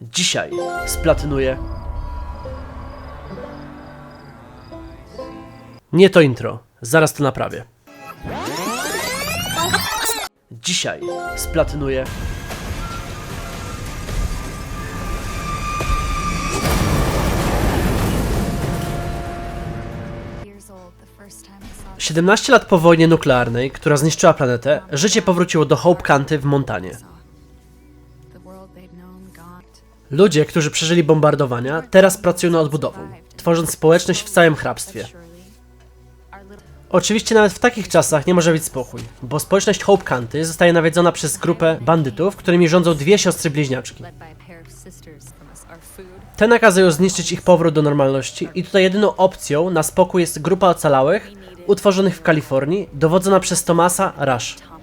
Dzisiaj splatynuję. Nie to intro, zaraz to naprawię. Dzisiaj splatynuję. 17 lat po wojnie nuklearnej, która zniszczyła planetę, życie powróciło do Hope County w Montanie. Ludzie, którzy przeżyli bombardowania, teraz pracują nad odbudową, tworząc społeczność w całym hrabstwie. Oczywiście nawet w takich czasach nie może być spokój, bo społeczność Hope County zostaje nawiedzona przez grupę bandytów, którymi rządzą dwie siostry bliźniaczki. Te nakazują zniszczyć ich powrót do normalności i tutaj jedyną opcją na spokój jest grupa ocalałych, utworzonych w Kalifornii, dowodzona przez Thomasa Rush. Thomas Rush.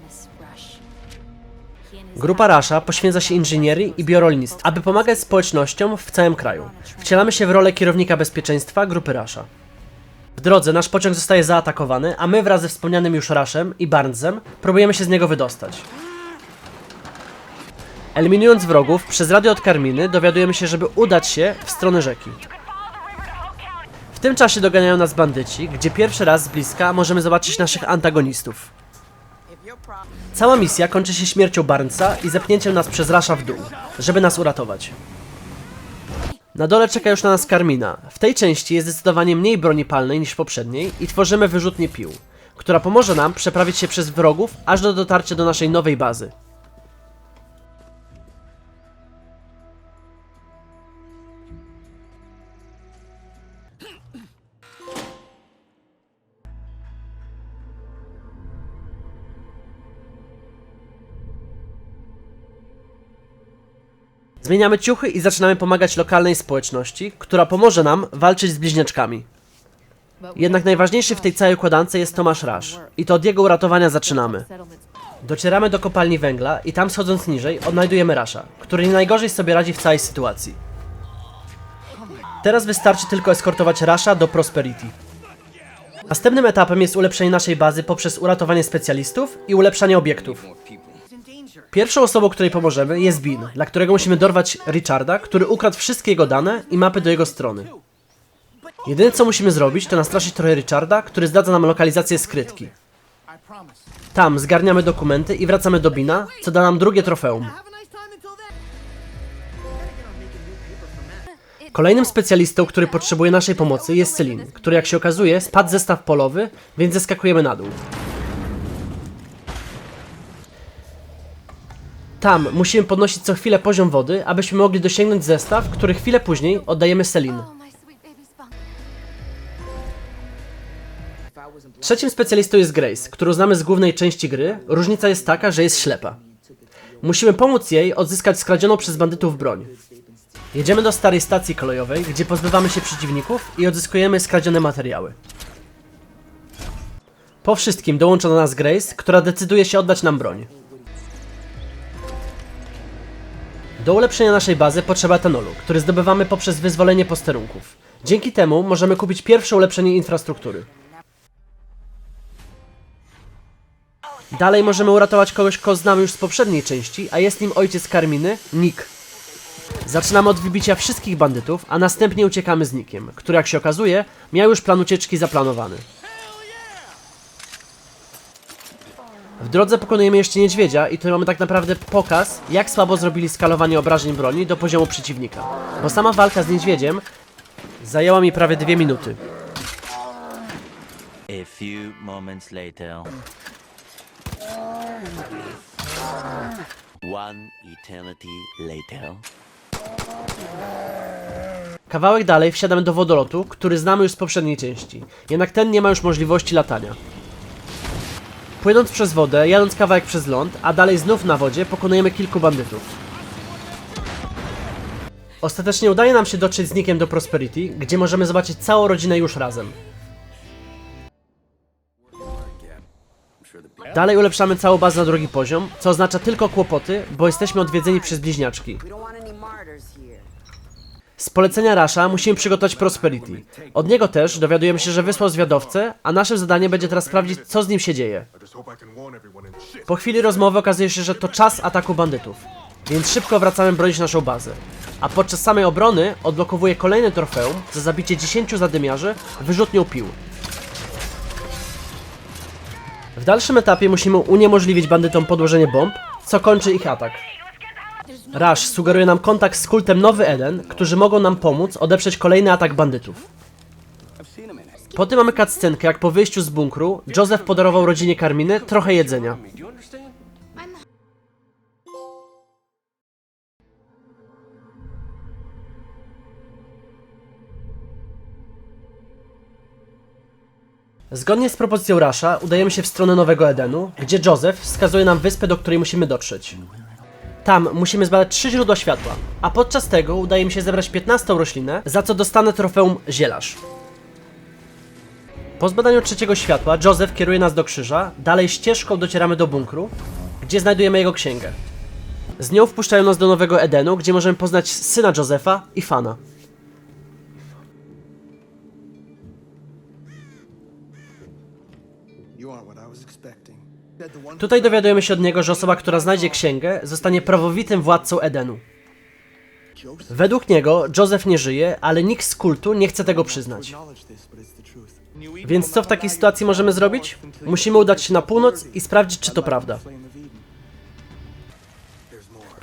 Grupa Rusha poświęca się inżynierii i biorolnictwu, aby pomagać społecznościom w całym kraju. Wcielamy się w rolę kierownika bezpieczeństwa grupy Rusha. W drodze nasz pociąg zostaje zaatakowany, a my wraz ze wspomnianym już Rushem i Barnesem próbujemy się z niego wydostać. Eliminując wrogów, przez radio od Karminy dowiadujemy się, żeby udać się w stronę rzeki. W tym czasie doganiają nas bandyci, gdzie pierwszy raz z bliska możemy zobaczyć naszych antagonistów. Cała misja kończy się śmiercią Barnesa i zepnięciem nas przez Rasha w dół, żeby nas uratować. Na dole czeka już na nas Karmina. W tej części jest zdecydowanie mniej broni palnej niż w poprzedniej i tworzymy wyrzutnię pił, która pomoże nam przeprawić się przez wrogów aż do dotarcia do naszej nowej bazy. Zmieniamy ciuchy i zaczynamy pomagać lokalnej społeczności, która pomoże nam walczyć z bliźniaczkami. Jednak najważniejszy w tej całej układance jest Tomasz Rush. I to od jego uratowania zaczynamy. Docieramy do kopalni węgla i tam schodząc niżej odnajdujemy Rasha, który nie najgorzej sobie radzi w całej sytuacji. Teraz wystarczy tylko eskortować Rasha do Prosperity. Następnym etapem jest ulepszenie naszej bazy poprzez uratowanie specjalistów i ulepszanie obiektów. Pierwszą osobą, której pomożemy jest Bean, dla którego musimy dorwać Richarda, który ukradł wszystkie jego dane i mapy do jego strony. Jedyne co musimy zrobić, to nastraszyć trochę Richarda, który zdradza nam lokalizację skrytki. Tam zgarniamy dokumenty i wracamy do Bina, co da nam drugie trofeum. Kolejnym specjalistą, który potrzebuje naszej pomocy jest Celine, który jak się okazuje spadł zestaw polowy, więc zeskakujemy na dół. Tam musimy podnosić co chwilę poziom wody, abyśmy mogli dosięgnąć zestaw, który chwilę później oddajemy spunk. Trzecim specjalistą jest Grace, którą znamy z głównej części gry. Różnica jest taka, że jest ślepa. Musimy pomóc jej odzyskać skradzioną przez bandytów broń. Jedziemy do starej stacji kolejowej, gdzie pozbywamy się przeciwników i odzyskujemy skradzione materiały. Po wszystkim dołącza do nas Grace, która decyduje się oddać nam broń. Do ulepszenia naszej bazy potrzeba etanolu, który zdobywamy poprzez wyzwolenie posterunków. Dzięki temu możemy kupić pierwsze ulepszenie infrastruktury. Dalej możemy uratować kogoś, kogo znamy już z poprzedniej części, a jest nim ojciec Karminy, Nick. Zaczynamy od wybicia wszystkich bandytów, a następnie uciekamy z Nickiem, który jak się okazuje, miał już plan ucieczki zaplanowany. W drodze pokonujemy jeszcze niedźwiedzia i tu mamy tak naprawdę pokaz, jak słabo zrobili skalowanie obrażeń broni do poziomu przeciwnika. Bo sama walka z niedźwiedziem zajęła mi prawie dwie minuty. A few moments later. One eternity later. Kawałek dalej wsiadamy do wodolotu, który znamy już z poprzedniej części. Jednak ten nie ma już możliwości latania. Płynąc przez wodę, jadąc kawałek przez ląd, a dalej znów na wodzie, pokonujemy kilku bandytów. Ostatecznie udaje nam się dotrzeć z do Prosperity, gdzie możemy zobaczyć całą rodzinę już razem. Dalej ulepszamy całą bazę na drugi poziom, co oznacza tylko kłopoty, bo jesteśmy odwiedzeni przez bliźniaczki. Z polecenia Rasha musimy przygotować Prosperity. Od niego też dowiadujemy się, że wysłał zwiadowcę, a naszym zadaniem będzie teraz sprawdzić, co z nim się dzieje. Po chwili rozmowy okazuje się, że to czas ataku bandytów. więc szybko wracamy bronić naszą bazę. A podczas samej obrony odblokowuję kolejne trofeum za zabicie 10 zadymiarzy wyrzutnią pił. W dalszym etapie musimy uniemożliwić bandytom podłożenie bomb, co kończy ich atak. Rush sugeruje nam kontakt z kultem Nowy Eden, którzy mogą nam pomóc odeprzeć kolejny atak bandytów. Po tym mamy cutscenkę, jak po wyjściu z bunkru Joseph podarował rodzinie Karminy trochę jedzenia. Zgodnie z propozycją Rasha udajemy się w stronę Nowego Edenu, gdzie Joseph wskazuje nam wyspę, do której musimy dotrzeć. Tam musimy zbadać trzy źródła światła, a podczas tego udaje mi się zebrać 15 roślinę, za co dostanę trofeum Zielarz. Po zbadaniu trzeciego światła, Joseph kieruje nas do krzyża, dalej ścieżką docieramy do bunkru, gdzie znajdujemy jego księgę. Z nią wpuszczają nas do Nowego Edenu, gdzie możemy poznać syna Josepha i Fana. You aren't what I was expecting. Tutaj dowiadujemy się od niego, że osoba, która znajdzie księgę, zostanie prawowitym władcą Edenu. Według niego Joseph nie żyje, ale nikt z kultu nie chce tego przyznać. Więc co w takiej sytuacji możemy zrobić? Musimy udać się na północ i sprawdzić, czy to prawda.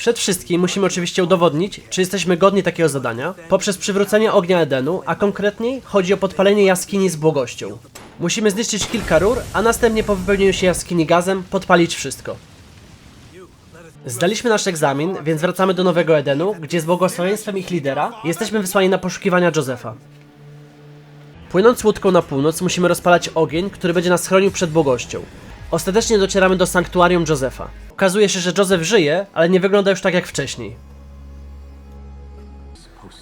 Przed wszystkim musimy oczywiście udowodnić, czy jesteśmy godni takiego zadania, poprzez przywrócenie ognia Edenu, a konkretniej chodzi o podpalenie jaskini z błogością. Musimy zniszczyć kilka rur, a następnie po wypełnieniu się jaskini gazem podpalić wszystko. Zdaliśmy nasz egzamin, więc wracamy do Nowego Edenu, gdzie z błogosławieństwem ich lidera jesteśmy wysłani na poszukiwania Josefa. Płynąc łódką na północ, musimy rozpalać ogień, który będzie nas chronił przed błogością. Ostatecznie docieramy do sanktuarium Josefa. Okazuje się, że Joseph żyje, ale nie wygląda już tak jak wcześniej.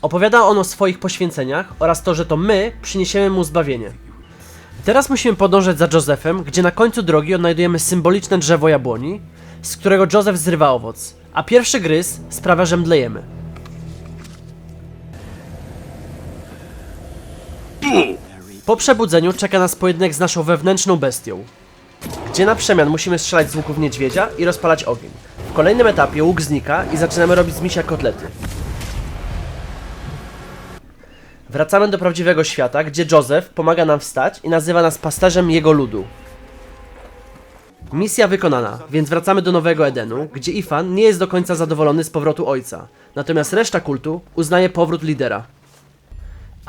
Opowiada on o swoich poświęceniach oraz to, że to my przyniesiemy mu zbawienie. Teraz musimy podążać za Josephem, gdzie na końcu drogi odnajdujemy symboliczne drzewo jabłoni, z którego Joseph zrywa owoc, a pierwszy gryz sprawia, że mdlejemy. Po przebudzeniu czeka nas pojedynek z naszą wewnętrzną bestią, gdzie na przemian musimy strzelać z łuków niedźwiedzia i rozpalać ogień. W kolejnym etapie łuk znika i zaczynamy robić z misia kotlety. Wracamy do prawdziwego świata, gdzie Joseph pomaga nam wstać i nazywa nas pasterzem jego ludu. Misja wykonana, więc wracamy do Nowego Edenu, gdzie Ifan nie jest do końca zadowolony z powrotu ojca, natomiast reszta kultu uznaje powrót lidera.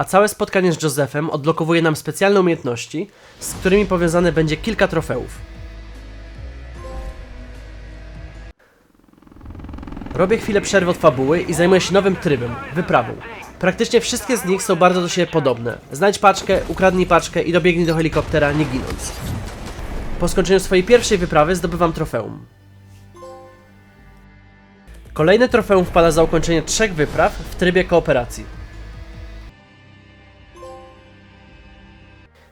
A całe spotkanie z Josephem odblokowuje nam specjalne umiejętności, z którymi powiązane będzie kilka trofeów. Robię chwilę przerwy od fabuły i zajmuję się nowym trybem wyprawą. Praktycznie wszystkie z nich są bardzo do siebie podobne. Znajdź paczkę, ukradnij paczkę i dobiegnij do helikoptera nie ginąc. Po skończeniu swojej pierwszej wyprawy zdobywam trofeum. Kolejne trofeum wpada za ukończenie trzech wypraw w trybie kooperacji.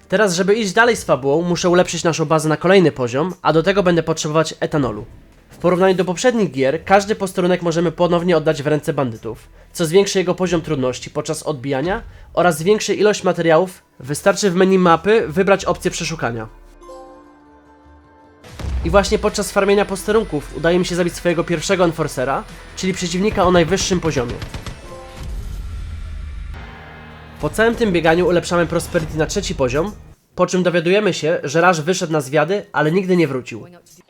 Teraz, żeby iść dalej z fabułą, muszę ulepszyć naszą bazę na kolejny poziom, a do tego będę potrzebować etanolu. W porównaniu do poprzednich gier, każdy posterunek możemy ponownie oddać w ręce bandytów, co zwiększy jego poziom trudności podczas odbijania oraz zwiększy ilość materiałów. Wystarczy w menu mapy wybrać opcję przeszukania. I właśnie podczas farmienia posterunków udaje mi się zabić swojego pierwszego enforcera, czyli przeciwnika o najwyższym poziomie. Po całym tym bieganiu ulepszamy Prosperity na trzeci poziom, po czym dowiadujemy się, że Raż wyszedł na zwiady, ale nigdy nie wrócił.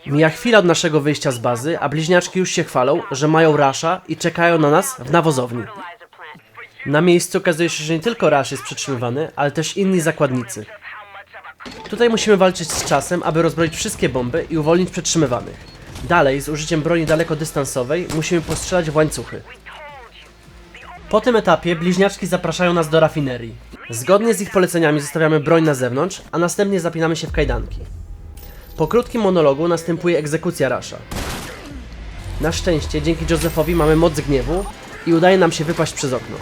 Mija chwila od naszego wyjścia z bazy, a bliźniaczki już się chwalą, że mają Rasha i czekają na nas w nawozowni. Na miejscu okazuje się, że nie tylko Rash jest przetrzymywany, ale też inni zakładnicy. Tutaj musimy walczyć z czasem, aby rozbroić wszystkie bomby i uwolnić przetrzymywanych. Dalej, z użyciem broni dalekodystansowej, musimy postrzelać w łańcuchy. Po tym etapie bliźniaczki zapraszają nas do rafinerii. Zgodnie z ich poleceniami zostawiamy broń na zewnątrz, a następnie zapinamy się w kajdanki. Po krótkim monologu następuje egzekucja Rasha. Na szczęście, dzięki Josephowi mamy moc gniewu i udaje nam się wypaść przez okno.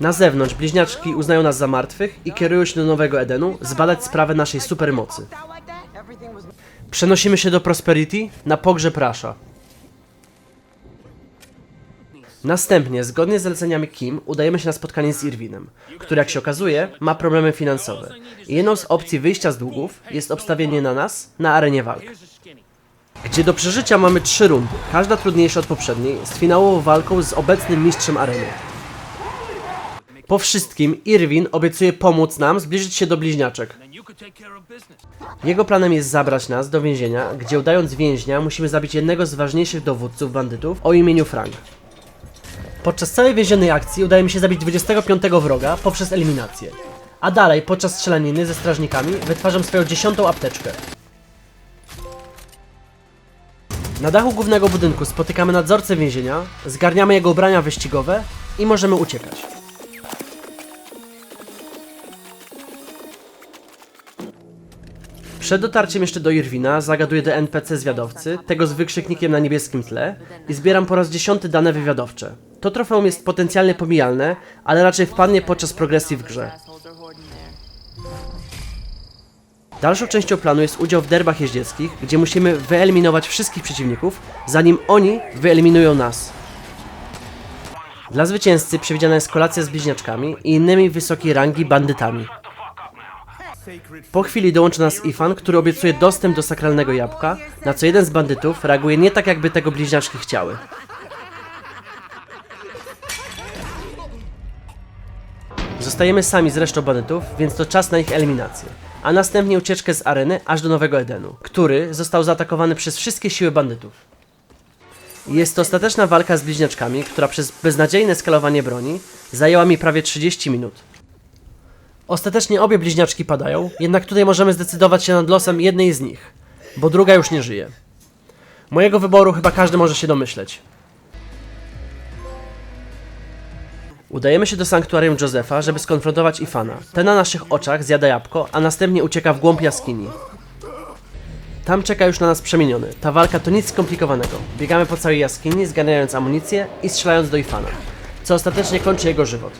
Na zewnątrz bliźniaczki uznają nas za martwych i kierują się do Nowego Edenu zbadać sprawę naszej supermocy. Przenosimy się do Prosperity na pogrzeb Rasha. Następnie, zgodnie z zaleceniami Kim, udajemy się na spotkanie z Irwinem, który jak się okazuje ma problemy finansowe. I jedną z opcji wyjścia z długów jest obstawienie na nas na arenie walk. Gdzie do przeżycia mamy trzy rundy, każda trudniejsza od poprzedniej, z finałową walką z obecnym mistrzem areny. Po wszystkim Irwin obiecuje pomóc nam zbliżyć się do bliźniaczek. Jego planem jest zabrać nas do więzienia, gdzie udając więźnia musimy zabić jednego z ważniejszych dowódców bandytów o imieniu Frank. Podczas całej więziennej akcji udaje mi się zabić 25 wroga poprzez eliminację. A dalej, podczas strzelaniny ze strażnikami, wytwarzam swoją dziesiątą apteczkę. Na dachu głównego budynku spotykamy nadzorcę więzienia, zgarniamy jego ubrania wyścigowe i możemy uciekać. Przed dotarciem jeszcze do Irwina zagaduję do NPC zwiadowcy, tego z wykrzyknikiem na niebieskim tle i zbieram po raz dziesiąty dane wywiadowcze. To trofeum jest potencjalnie pomijalne, ale raczej wpadnie podczas progresji w grze. Dalszą częścią planu jest udział w derbach jeździeckich, gdzie musimy wyeliminować wszystkich przeciwników, zanim oni wyeliminują nas. Dla zwycięzcy przewidziana jest kolacja z bliźniaczkami i innymi wysokiej rangi bandytami. Po chwili dołączy nas Ifan, który obiecuje dostęp do sakralnego jabłka, na co jeden z bandytów reaguje nie tak jakby tego bliźniaczki chciały. Zostajemy sami z resztą bandytów, więc to czas na ich eliminację. A następnie ucieczkę z areny aż do Nowego Edenu, który został zaatakowany przez wszystkie siły bandytów. Jest to ostateczna walka z bliźniaczkami, która przez beznadziejne skalowanie broni zajęła mi prawie 30 minut. Ostatecznie obie bliźniaczki padają, jednak tutaj możemy zdecydować się nad losem jednej z nich, bo druga już nie żyje. Mojego wyboru chyba każdy może się domyśleć. Udajemy się do sanktuarium Josefa, żeby skonfrontować Ifana. Ten na naszych oczach zjada jabłko, a następnie ucieka w głąb jaskini. Tam czeka już na nas przemieniony. Ta walka to nic skomplikowanego. Biegamy po całej jaskini, zganiając amunicję i strzelając do Ifana, co ostatecznie kończy jego żywot.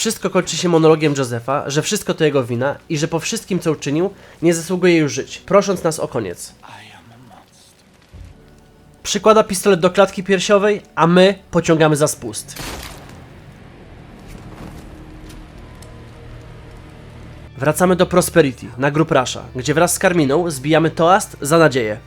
Wszystko kończy się monologiem Josefa, że wszystko to jego wina i że po wszystkim co uczynił, nie zasługuje już żyć, prosząc nas o koniec. Przykłada pistolet do klatki piersiowej, a my pociągamy za spust. Wracamy do Prosperity, na grup Rasha, gdzie wraz z Karminą zbijamy toast za nadzieję.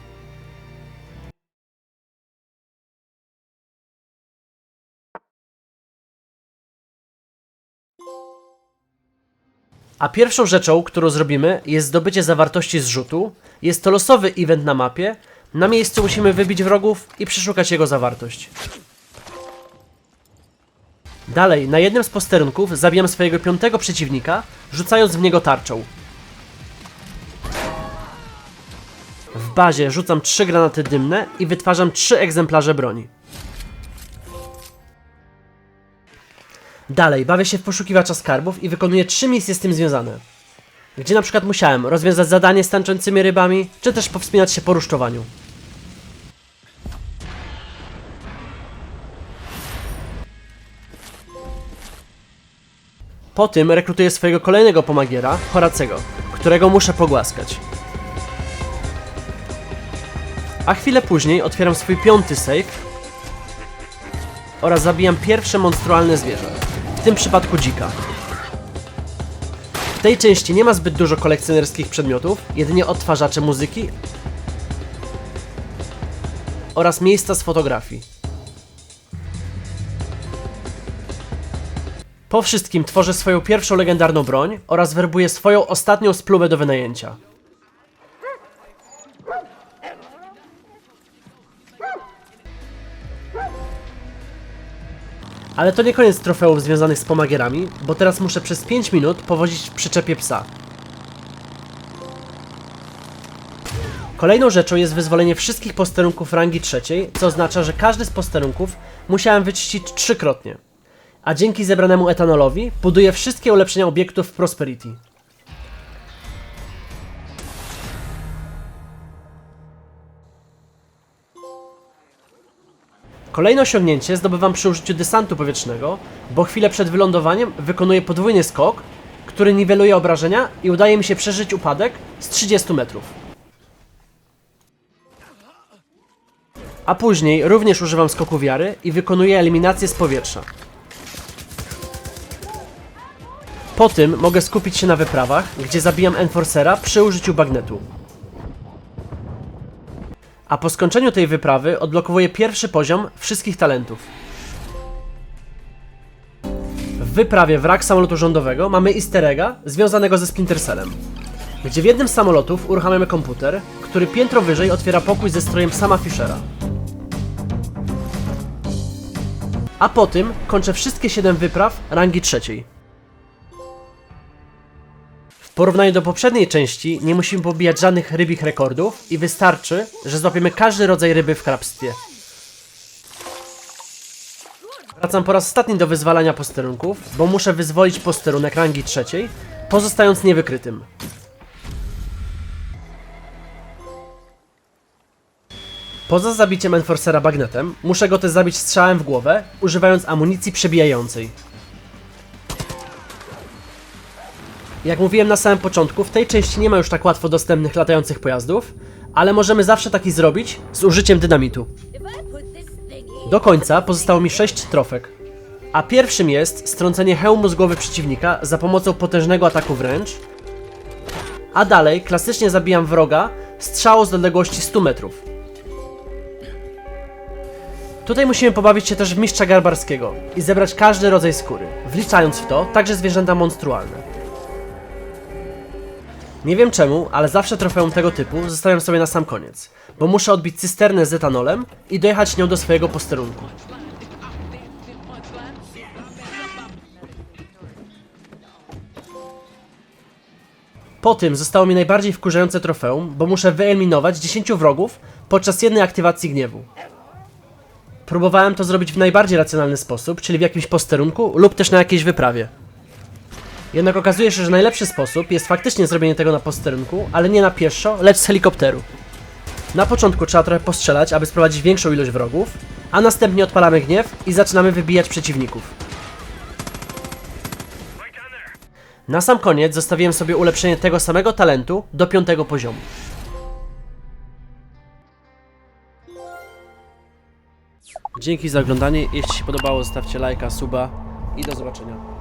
A pierwszą rzeczą, którą zrobimy, jest zdobycie zawartości zrzutu. Jest to losowy event na mapie. Na miejscu musimy wybić wrogów i przeszukać jego zawartość. Dalej, na jednym z posterunków zabijam swojego piątego przeciwnika, rzucając w niego tarczą. W bazie rzucam trzy granaty dymne i wytwarzam trzy egzemplarze broni. Dalej, bawię się w poszukiwacza skarbów i wykonuję trzy misje z tym związane. Gdzie na przykład musiałem rozwiązać zadanie z tańczącymi rybami, czy też powspinać się po rusztowaniu. Po tym rekrutuję swojego kolejnego pomagiera, Horacego, którego muszę pogłaskać. A chwilę później otwieram swój piąty safe oraz zabijam pierwsze monstrualne zwierzę, w tym przypadku dzika. W tej części nie ma zbyt dużo kolekcjonerskich przedmiotów, jedynie odtwarzacze muzyki oraz miejsca z fotografii. Po wszystkim tworzę swoją pierwszą legendarną broń oraz werbuję swoją ostatnią spluwę do wynajęcia. Ale to nie koniec trofeów związanych z pomagierami, bo teraz muszę przez 5 minut powozić w przyczepie psa. Kolejną rzeczą jest wyzwolenie wszystkich posterunków rangi trzeciej, co oznacza, że każdy z posterunków musiałem wyczyścić trzykrotnie. A dzięki zebranemu etanolowi buduję wszystkie ulepszenia obiektów w Prosperity. Kolejne osiągnięcie zdobywam przy użyciu dystantu powietrznego, bo chwilę przed wylądowaniem wykonuję podwójny skok, który niweluje obrażenia i udaje mi się przeżyć upadek z 30 metrów. A później również używam skoku wiary i wykonuję eliminację z powietrza. Po tym mogę skupić się na wyprawach, gdzie zabijam Enforcera przy użyciu bagnetu. A po skończeniu tej wyprawy odblokowuję pierwszy poziom wszystkich talentów. W wyprawie wrak samolotu rządowego mamy easter egga związanego ze Splinter Cellem, gdzie w jednym z samolotów uruchamiamy komputer, który piętro wyżej otwiera pokój ze strojem sama Fischera. A po tym kończę wszystkie 7 wypraw rangi trzeciej. W porównaniu do poprzedniej części nie musimy pobijać żadnych rybich rekordów i wystarczy, że złapiemy każdy rodzaj ryby w krabstwie. Wracam po raz ostatni do wyzwalania posterunków, bo muszę wyzwolić posterunek rangi trzeciej, pozostając niewykrytym. Poza zabiciem Enforcera bagnetem, muszę go też zabić strzałem w głowę, używając amunicji przebijającej. Jak mówiłem na samym początku, w tej części nie ma już tak łatwo dostępnych latających pojazdów, ale możemy zawsze taki zrobić z użyciem dynamitu. Do końca pozostało mi 6 trofek. A pierwszym jest strącenie hełmu z głowy przeciwnika za pomocą potężnego ataku wręcz. A dalej klasycznie zabijam wroga strzałą z odległości 100 metrów. Tutaj musimy pobawić się też w mistrza garbarskiego i zebrać każdy rodzaj skóry, wliczając w to także zwierzęta monstrualne. Nie wiem czemu, ale zawsze trofeum tego typu zostawiam sobie na sam koniec, bo muszę odbić cysternę z etanolem i dojechać nią do swojego posterunku. Po tym zostało mi najbardziej wkurzające trofeum, bo muszę wyeliminować 10 wrogów podczas jednej aktywacji gniewu. Próbowałem to zrobić w najbardziej racjonalny sposób, czyli w jakimś posterunku lub też na jakiejś wyprawie. Jednak okazuje się, że najlepszy sposób jest faktycznie zrobienie tego na posterunku, ale nie na pieszo, lecz z helikopteru. Na początku trzeba trochę postrzelać, aby sprowadzić większą ilość wrogów, a następnie odpalamy gniew i zaczynamy wybijać przeciwników. Na sam koniec zostawiłem sobie ulepszenie tego samego talentu do piątego poziomu. Dzięki za oglądanie. Jeśli się podobało, zostawcie lajka, suba i do zobaczenia.